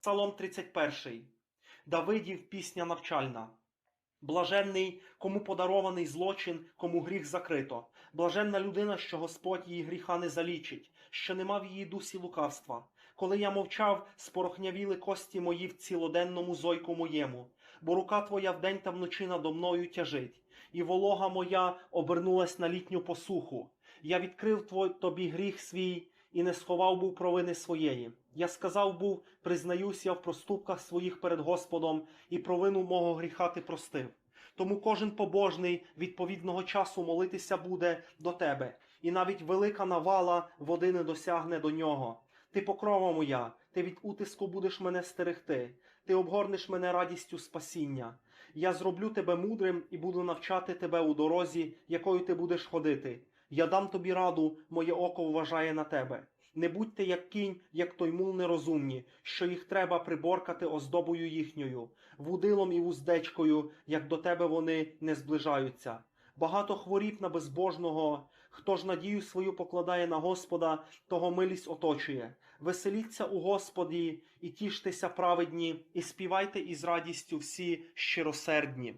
Псалом 31. Давидів пісня навчальна. Блаженний, кому подарований злочин, кому гріх закрито. Блаженна людина, що Господь її гріха не залічить, що нема в її дусі лукавства. Коли я мовчав, спорохнявіли кості мої в цілоденному зойку моєму, бо рука твоя вдень та вночі надо мною тяжить, і волога моя обернулась на літню посуху. Я відкрив твой, тобі гріх свій і не сховав був провини своєї. Я сказав був, признаюсь я в проступках своїх перед Господом, і провину мого гріха ти простив. Тому кожен побожний відповідного часу молитися буде до тебе, і навіть велика навала води не досягне до нього. Ти покрова моя, ти від утиску будеш мене стерегти, ти обгорнеш мене радістю спасіння. Я зроблю тебе мудрим і буду навчати тебе у дорозі, якою ти будеш ходити. Я дам тобі раду, моє око вважає на тебе. Не будьте як кінь, як той мул нерозумні, що їх треба приборкати оздобою їхньою, вудилом і вуздечкою, як до тебе вони не зближаються. Багато хворіб на безбожного, хто ж надію свою покладає на Господа, того милість оточує. Веселіться у Господі і тіштеся праведні, і співайте із радістю всі щиросердні.